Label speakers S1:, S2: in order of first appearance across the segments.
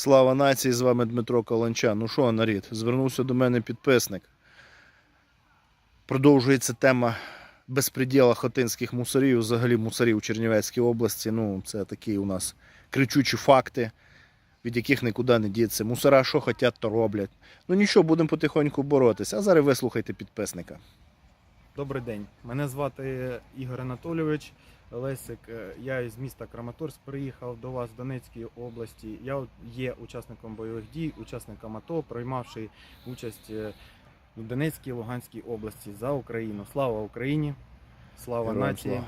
S1: Слава нації, з вами Дмитро Каланча. Ну що, нарід, звернувся до мене підписник. Продовжується тема безпреділа хотинських мусорів, взагалі мусорів у Чернівецькій області. Ну, це такі у нас кричучі факти, від яких нікуди не діться. Мусора, що хочуть, то роблять. Ну нічого, будемо потихоньку боротися. А зараз вислухайте підписника.
S2: Добрий день. Мене звати Ігор Анатолійович Лесик. Е, Я із міста Краматорськ приїхав до вас з Донецької області. Я є учасником бойових дій, учасником АТО, приймавши участь е, у Донецькій Луганській області за Україну. Слава Україні! Слава
S1: Героям
S2: нації! Е,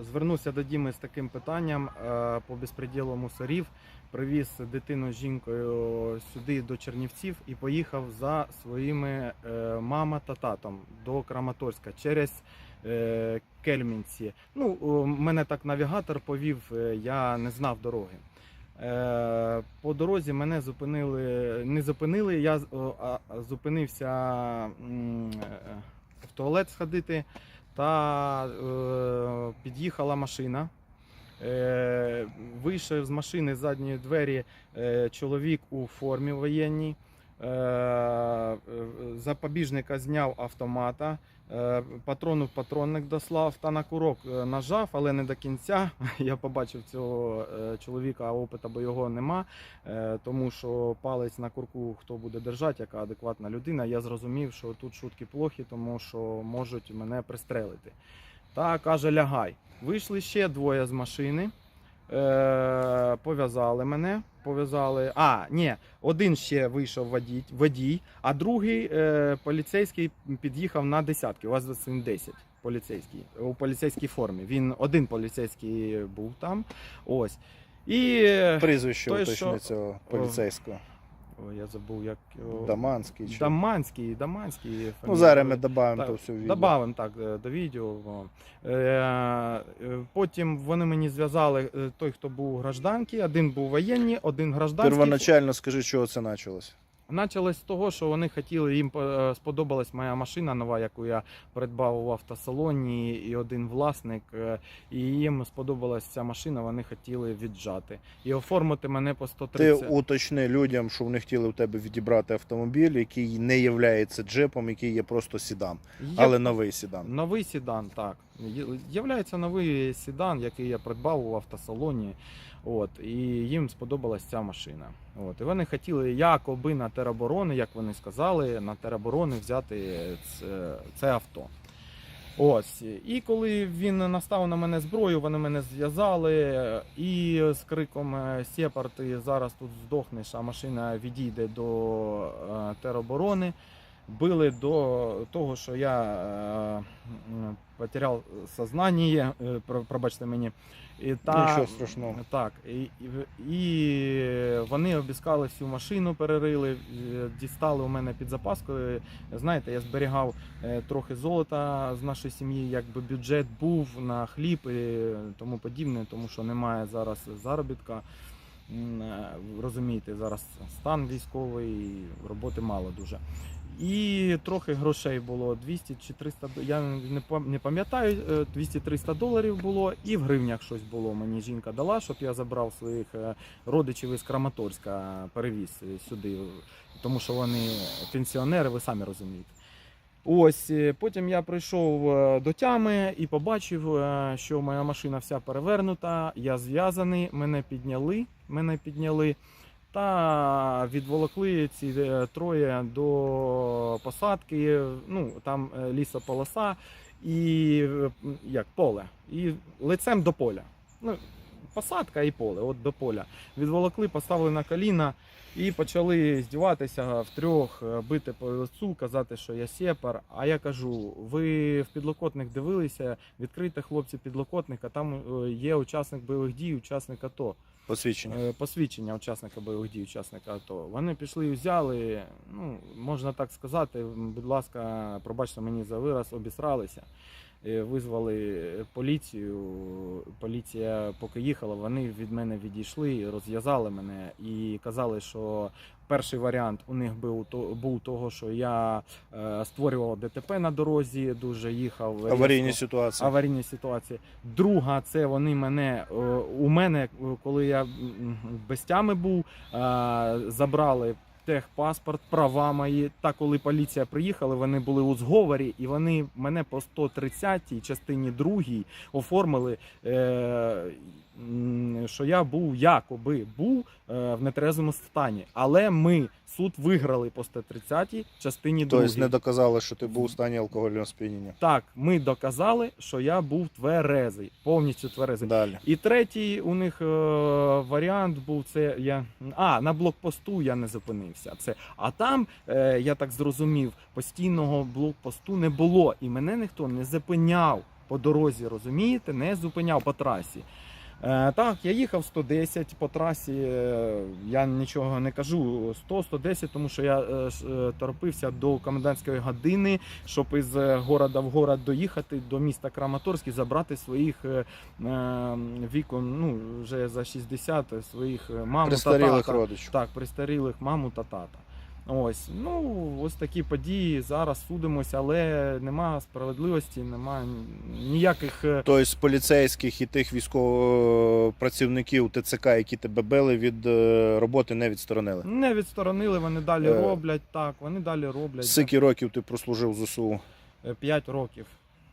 S2: Звернувся до Діми з таким питанням е, по безпреділу мусорів. Привіз дитину з жінкою сюди до Чернівців і поїхав за своїми е, мама та татом до Краматорська через е, Кельмінці. Ну, мене так навігатор повів, е, я не знав дороги. Е, По дорозі мене зупинили, не зупинили, я зупинився е, в туалет сходити, та е, під'їхала машина. Е, вийшов з машини з задньої двері е, чоловік у формі воєнній. Е, е, запобіжника зняв автомата, патрону в патронник дослав та на курок е, нажав, але не до кінця. Я побачив цього е, чоловіка, а опита бойового нема. Е, тому що палець на курку хто буде держати, яка адекватна людина. Я зрозумів, що тут шутки плохі, тому що можуть мене пристрелити. Та каже, лягай. Вийшли ще двоє з машини. Е, пов'язали мене. Пов'язали. А, ні, один ще вийшов водій, водій а другий е, поліцейський під'їхав на десятки. У вас він 10 поліцейський у поліцейській формі. Він один поліцейський був там. Ось. І е,
S1: Прізвище
S2: той, що-
S1: цього поліцейського.
S2: Я забув, як
S1: Даманський. Чи...
S2: Даманський, Даманський.
S1: Ну, зараз ми додаємо то все відео.
S2: Добавимо так е, до відео. Е, е, Потім вони мені зв'язали той, хто був у гражданки, один був воєнний, один гражданський.
S1: Первоначально скажи, чого це почалось.
S2: Почалось з того, що вони хотіли, їм е, сподобалась моя машина нова, яку я придбав у автосалоні, і один власник. е, І їм сподобалась ця машина, вони хотіли віджати. І оформити мене по
S1: Ти
S2: 130.
S1: уточни людям, що вони хотіли у тебе відібрати автомобіль, який не є джипом, який є просто сідан,
S2: Є
S1: але новий сідан.
S2: Новий седан, так. Являється новий седан, який я придбав у автосалоні. От, і їм сподобалась ця машина. От, і вони хотіли якоби на тероборони, як вони сказали, на тероборони взяти це, це авто. Ось. І коли він настав на мене зброю, вони мене зв'язали і з криком е, Сепар, ти зараз тут здохнеш, а машина відійде до е, тероборони. Били до того, що я е, потеряв сознання, е, пробачте мені. І
S1: Нічого страшного.
S2: Так, і, і, вони обіскали всю машину, перерили, е, дістали у мене під запаскою. Знаєте, я зберігав е, трохи золота з нашої сім'ї, якби бюджет був на хліб і тому подібне, тому що немає зараз заробітка. Е, Розумієте, зараз стан військовий, роботи мало дуже. І трохи грошей було 200 чи 300, я не пам'ятаю, е, 200-300 доларів було, і в гривнях щось було. Мені жінка дала, щоб я забрав своїх е, родичів із Краматорська, перевіз е, сюди, тому що вони пенсіонери, ви самі розумієте. Ось е, потім я прийшов е, до тями і побачив, е, що моя машина вся перевернута. Я зв'язаний, мене підняли, мене підняли та відволокли ці е, троє до посадки. Ну там е, лісополоса і е, як поле, і лицем до поля. Ну, посадка і поле, от до поля. Відволокли, поставили на коліна і почали здіватися втрьох, е, бити по лицу, казати, що я сепар. А я кажу: ви в підлокотник дивилися, відкрийте хлопці підлокотник, а там е, є учасник бойових дій, учасник АТО.
S1: Посвідчення.
S2: Е, посвідчення учасника бойових дій, учасника АТО. Вони пішли і взяли, ну, можна так сказати, будь ласка, пробачте мені за вираз, обісралися. Е, визвали поліцію. Поліція, поки їхала, вони від мене відійшли, розв'язали мене і казали, що перший варіант у них був то був того, що я е, створював ДТП на дорозі, дуже їхав
S1: Аварійні ситуації.
S2: аварійні ситуації. Друга, це вони мене е, у мене, коли я без тями був, забрали техпаспорт, права мої. Та коли поліція приїхала, вони були у зговорі, і вони мене по 130-й частині 2 оформили. Е, що я був якоби був е, в нетрезвому стані, але ми суд виграли по 130-й частині 2.
S1: Тобто не доказали, що ти був у стані алкогольного сп'яніння.
S2: Так, ми доказали, що я був тверезий, повністю тверезий.
S1: Далі.
S2: І третій у них е, варіант був це. Я а на блокпосту я не зупинився. Це а там е, я так зрозумів, постійного блокпосту не було, і мене ніхто не зупиняв по дорозі. Розумієте, не зупиняв по трасі. Е, так, я їхав 110 по трасі. е, Я нічого не кажу 100-110, тому що я е, торопився до комендантської години, щоб із города в город доїхати до міста Краматорськ і забрати своїх вікон, ну вже за 60 своїх маму та тата.
S1: родичів.
S2: Так, престарілих маму та тата. Ось, ну ось такі події. Зараз судимося, але нема справедливості, нема ніяких. е,
S1: Тобто з поліцейських і тих військовопрацівників ТЦК, які тебе били, від е, роботи не відсторонили.
S2: Не відсторонили, вони далі
S1: Е,
S2: роблять. Так, вони далі роблять.
S1: Скільки років ти прослужив в ЗСУ?
S2: 5 років.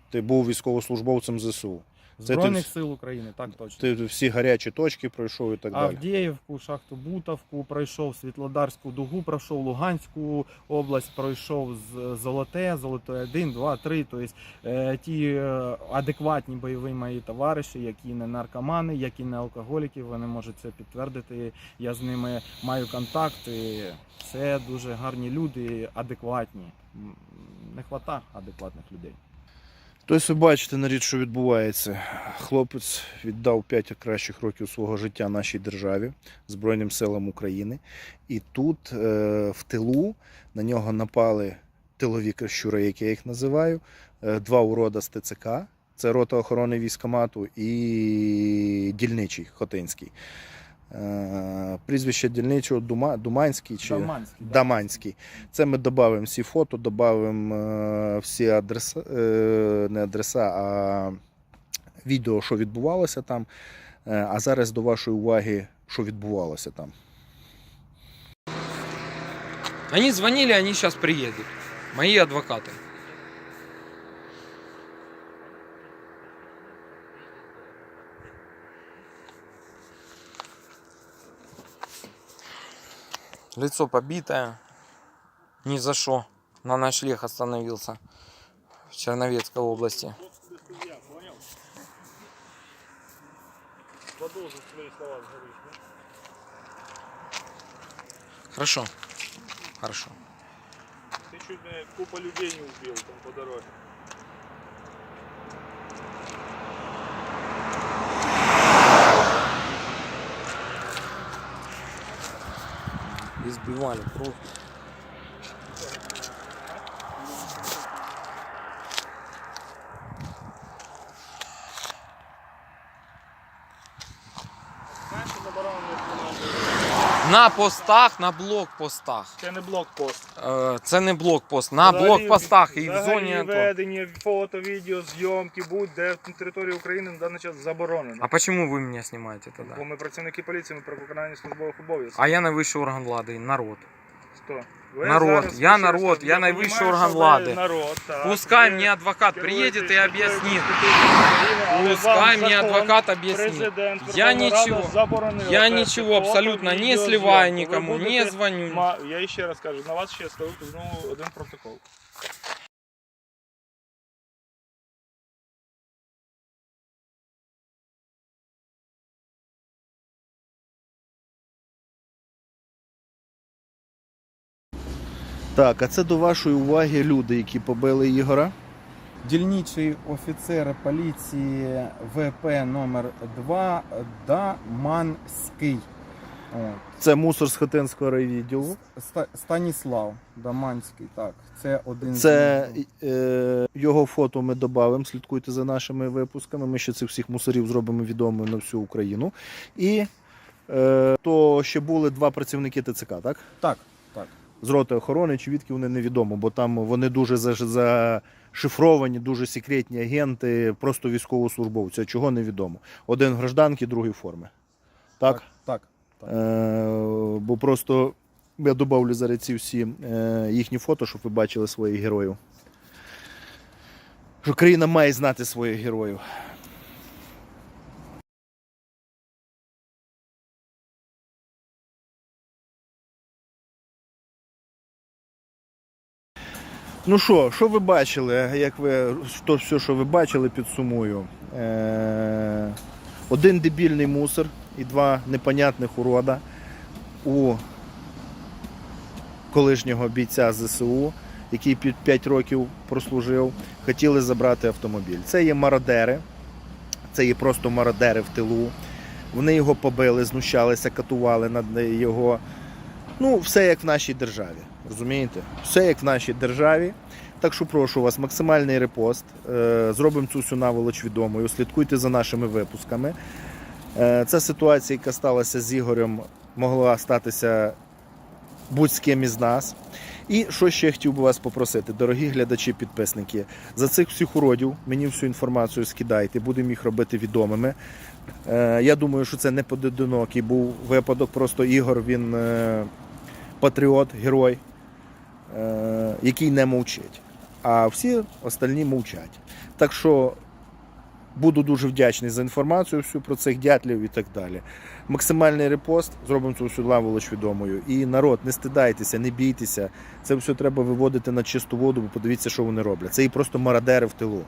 S1: Ти був військовослужбовцем ЗСУ.
S2: Збройних сил України, так точно.
S1: Ти всі гарячі точки пройшов і так далі.
S2: Авдіївку, шахту Бутовку пройшов, Світлодарську дугу пройшов, Луганську область пройшов з Золоте, Золоте 1, 2, 3. Тобто ті е, адекватні бойові мої товариші, які не наркомани, які не алкоголіки, вони можуть це підтвердити. Я з ними маю контакт. і Це дуже гарні люди, адекватні. Не вистачає адекватних людей.
S1: Тобто ви бачите на рід, що відбувається. Хлопець віддав 5 кращих років свого життя нашій державі, Збройним силам України. І тут, е, в тилу, на нього напали тилові кращури, як я їх називаю, е, два урода з ТЦК. Це рота охорони військомату і дільничий Хотинський. Е, Прізвище дільничого Дума, Думанський чи
S2: Даманський.
S1: Даманський. Це ми додамо всі фото, додамо всі адреса, е, не адреса, а відео, що відбувалося там. Е, А зараз до вашої уваги, що відбувалося там.
S3: Они звонили, они сейчас приедут. Мои адвокаты. Лицо побитое. Ни за что. На ночлег остановился. В Черновецкой области. Хорошо. Хорошо.
S4: Ты чуть не купа людей не убил там по дороге. we want to prove
S3: На постах, на блокпостах.
S4: Це не блокпост.
S3: Е, Це не блокпост. На
S4: Взагалі-
S3: блокпостах і в
S4: взагалі
S3: зоні АТО.
S4: ведення, фото, відео, зйомки, будь-де на території України на даний час заборонено.
S3: А почему мене знімаєте тоді?
S4: Бо ми працівники поліції, ми про виконанні службових обов'язків.
S3: А я найвищий орган влади, народ.
S4: Хто? Ви
S3: Народ.
S4: зараз
S3: Я народ,
S4: раз,
S3: я найвищий орган влади.
S4: Народ, так.
S3: Пускай
S4: Ви
S3: мне адвокат приедет и объяснит. Пускай
S4: мені
S3: мне адвокат объяснит. Я ничего, я ничего абсолютно не сливаю. Никому, не звоню.
S4: Я ще раз кажу, на вас ще ставити знову один протокол.
S1: Так, а це до вашої уваги люди, які побили Ігора.
S2: Дільничий офіцер поліції ВП номер 2 Даманський.
S1: Це мусор з Хотинського райвідділу.
S2: Ста- Станіслав Даманський, так. Це один
S1: Це
S2: з
S1: е, його фото ми додамо. Слідкуйте за нашими випусками. Ми ще цих всіх мусорів зробимо відомими на всю Україну. І е, то ще були два працівники ТЦК, так?
S2: Так, так.
S1: З роти охорони, чи відки вони невідомо, бо там вони дуже зашифровані, дуже секретні агенти, просто військовослужбовці. А Чого невідомо. Один гражданки, другий форми. Так?
S2: Так. так.
S1: Е, бо просто я додавлю зараз ці всі е, їхні фото, щоб ви бачили своїх героїв. Що країна має знати своїх героїв. Ну що, що ви бачили? Як ви то все, що ви бачили, підсумую. Е, один дебільний мусор і два непонятних урода у колишнього бійця ЗСУ, який під 5 років прослужив, хотіли забрати автомобіль. Це є мародери, це є просто мародери в тилу. Вони його побили, знущалися, катували над його. Ну, все як в нашій державі. Розумієте? Все як в нашій державі. Так що прошу вас, максимальний репост. Е, Зробимо цю всю наволоч відомою. Слідкуйте за нашими випусками. Е, Ця ситуація, яка сталася з Ігорем, могла статися будь з ким із нас. І що ще я хотів би вас попросити, дорогі глядачі, підписники, за цих всіх уродів мені всю інформацію скидайте, будемо їх робити відомими. Е, Я думаю, що це не поодинокий був випадок. Просто Ігор він патріот, герой, який не мовчить. А всі остальні мовчать. Так що буду дуже вдячний за інформацію всю про цих дятлів і так далі. Максимальний репост, зробимо цю всю лаволоч відомою. І народ, не стидайтеся, не бійтеся. Це все треба виводити на чисту воду, бо подивіться, що вони роблять. Це і просто мародери в тилу.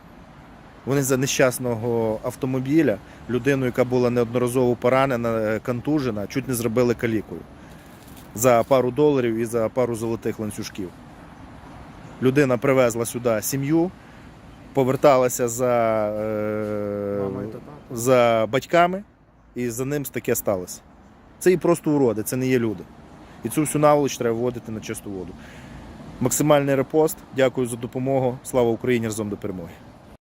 S1: Вони за нещасного автомобіля, людину, яка була неодноразово поранена, е, контужена, чуть не зробили калікою за пару доларів і за пару золотих ланцюжків. Людина привезла сюди сім'ю, поверталася за, е, за батьками, і за ним таке сталося. Це і просто уроди, це не є люди. І цю всю наволоч треба вводити на чисту воду. Максимальний репост. Дякую за допомогу. Слава Україні! Разом до перемоги!